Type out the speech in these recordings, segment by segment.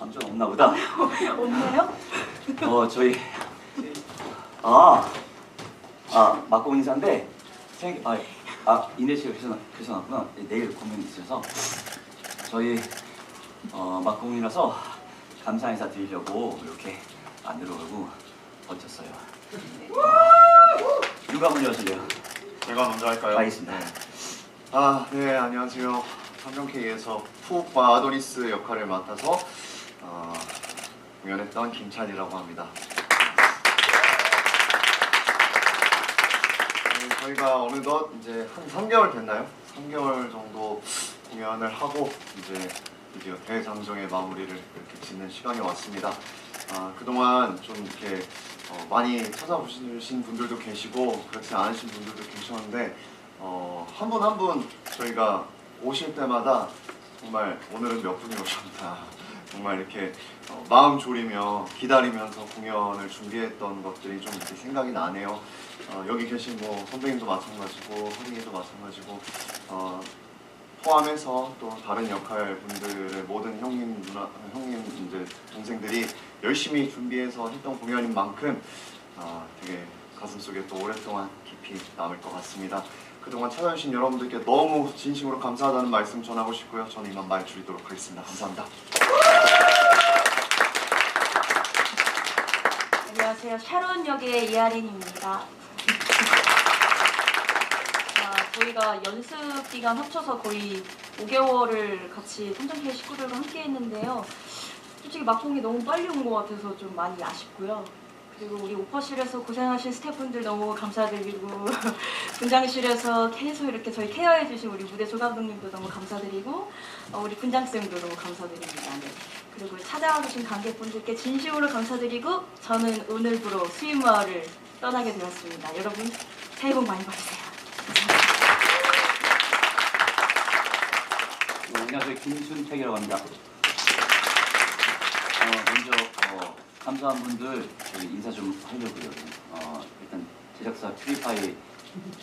감정 없나 보다. 없나요? 어 저희 아, 아 막공 인사인데 생, 아, 아 인대 씨가 계셔 계셔놨구나. 내일 공연이 있어서 저희 어, 막공이라서 감사 인사 드리려고 이렇게 안 들어오고 버텼어요. 누가 먼저 하실래요? 제가 먼저 할까요? 알겠습니다. 아, 네, 안녕하세요. 삼성K에서 푸옥과 아도니스 역할을 맡아서 어, 공연했던 김찬이라고 합니다. 네, 저희가 어느덧 이제 한 3개월 됐나요? 3개월 정도 공연을 하고 이제 드디어 대장정의 마무리를 이렇게 짓는 시간이 왔습니다. 아, 그동안 좀 이렇게 어, 많이 찾아보신 분들도 계시고 그렇지 않으신 분들도 계셨는데 어, 한분 한 분 저희가 오실 때마다 정말 오늘은 몇 분이 오셨나 정말 이렇게 어, 마음 졸이며 기다리면서 공연을 준비했던 것들이 좀 이렇게 생각이 나네요. 어, 여기 계신 뭐 선배님도 마찬가지고 허링이도 마찬가지고 어, 포함해서 또 다른 역할 분들의 모든 형님 누나 형님 이제 동생들이 열심히 준비해서 했던 공연인 만큼 아, 되게 가슴 속에 또 오랫동안 깊이 남을 것 같습니다. 그동안 찾아주신 여러분들께 너무 진심으로 감사하다는 말씀 전하고 싶고요. 저는 이만 말 줄이도록 하겠습니다. 감사합니다. 안녕하세요. 샤론 역의 이하린입니다. 아, 저희가 연습 기간 합쳐서 거의 5개월을 같이 삼성K 식구들과 함께 했는데요. 솔직히 막공이 너무 빨리 온 것 같아서 좀 많이 아쉽고요. 그리고 우리 오퍼실에서 고생하신 스태프분들 너무 감사드리고 분장실에서 계속 이렇게 저희 케어해 주신 우리 무대 조감독님도 너무 감사드리고 어, 우리 분장쌤도 너무 감사드립니다. 네. 그리고 찾아와 주신 관객분들께 진심으로 감사드리고 저는 오늘부로 수인마을을 떠나게 되었습니다. 여러분 새해 복 많이 받으세요. 어, 안녕하세요 김순택이라고 합니다. 어, 먼저 어, 감사한 분들 저희 인사 좀 하려고요. 어, 일단 제작사 퓨리파이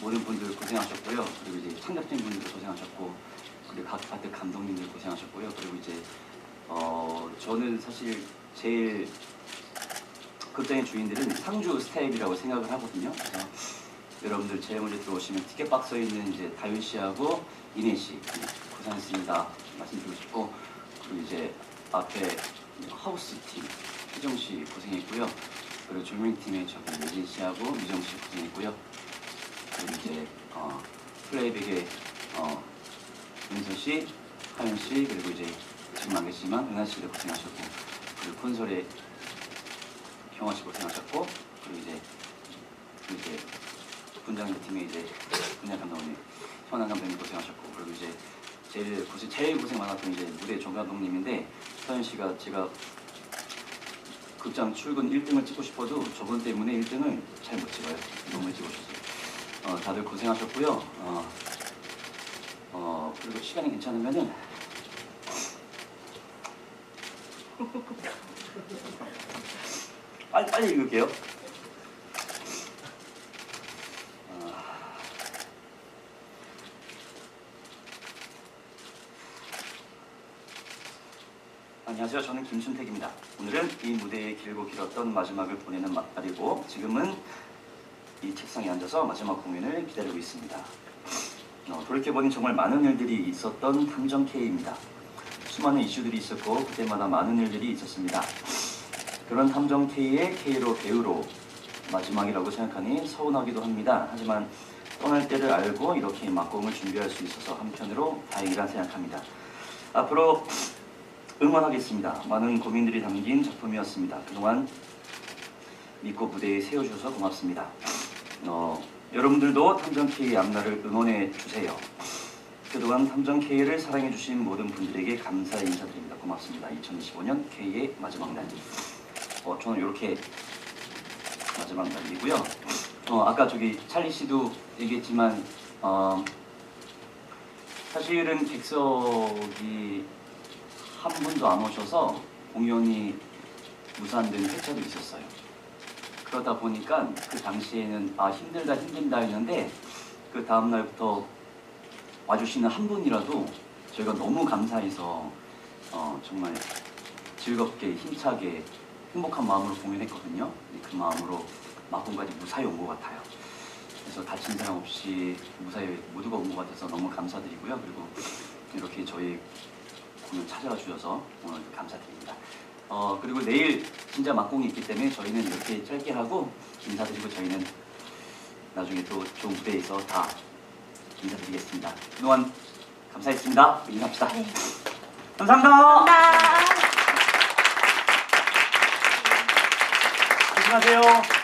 모든 분들 고생하셨고요. 그리고 이제 창작진 분들도 고생하셨고 그리고 각 파트 감독님들 고생하셨고요. 그리고 이제 어, 저는 사실 제일 극장의 주인들은 상주 스타일이라고 생각을 하거든요. 그래서 여러분들 제일 먼저 들어오시면 티켓 박스에 있는 이제 다윤 씨하고 이내 씨 고생했습니다 말씀드리고 싶고 그리고 이제 앞에 하우스 팀 희정 씨 고생했고요. 그리고 조명 팀의 저기 예진 씨하고 미정 씨 고생했고요. 그리고 이제 어, 플레이백의 어, 윤서 씨, 하윤 씨 그리고 이제 지금 안 계시지만 은하 씨도 고생하셨고 그리고 콘솔의 경화 씨 고생하셨고 그리고 이제 그리고 이제 분장 팀의 이제 분장 감독님 현안 감독님 고생하셨고 그리고 이제 제일 고생 제일 고생 많았던 이제 무대 정 감독님인데 서현 씨가 제가 극장 출근 1등을 찍고 싶어도 저번 때문에 1등을 잘 못 찍어요. 너무 일찍 오셨어요. 어, 다들 고생하셨고요. 어, 어, 그리고 시간이 괜찮으면은 빨리 빨리 읽을게요. 안녕하세요. 저는 김순택입니다. 오늘은 이 무대에 길고 길었던 마지막을 보내는 막달이고 지금은 이 책상에 앉아서 마지막 공연을 기다리고 있습니다. 어, 돌이켜보니 정말 많은 일들이 있었던 탐정 K입니다. 수많은 이슈들이 있었고 그때마다 많은 일들이 있었습니다. 그런 탐정 K의 K로 배우로 마지막이라고 생각하니 서운하기도 합니다. 하지만 떠날 때를 알고 이렇게 막공을 준비할 수 있어서 한편으로 다행이라 생각합니다. 앞으로 응원하겠습니다. 많은 고민들이 담긴 작품이었습니다. 그동안 믿고 무대에 세워주셔서 고맙습니다. 어, 여러분들도 탐정 K의 앞날을 응원해 주세요. 그동안 탐정 K를 사랑해 주신 모든 분들에게 감사 인사드립니다. 고맙습니다. 2025년 K의 마지막 날. 어, 저는 이렇게 마지막 날이고요. 어, 아까 저기 찰리 씨도 얘기했지만 어, 사실은 객석이 한 분도 안 오셔서 공연이 무산된 회차도 있었어요. 그러다 보니까 그 당시에는 아 힘들다 힘든다 했는데 그 다음 날부터 와주시는 한 분이라도 저희가 너무 감사해서 어, 정말 즐겁게 힘차게 행복한 마음으로 공연했거든요. 그 마음으로 막공까지 무사히 온 것 같아요. 그래서 다친 사람 없이 무사히 모두가 온 것 같아서 너무 감사드리고요. 그리고 이렇게 저희 공연 찾아와 주셔서 오늘 감사드립니다. 어 그리고 내일 진짜 막공이 있기 때문에 저희는 이렇게 짧게 하고 인사드리고 저희는 나중에 또 좋은 무대에서 다 인사드리겠습니다. 그동안 감사했습니다. 인사합시다. 네. 감사합니다. 감사합니다. 조심하세요.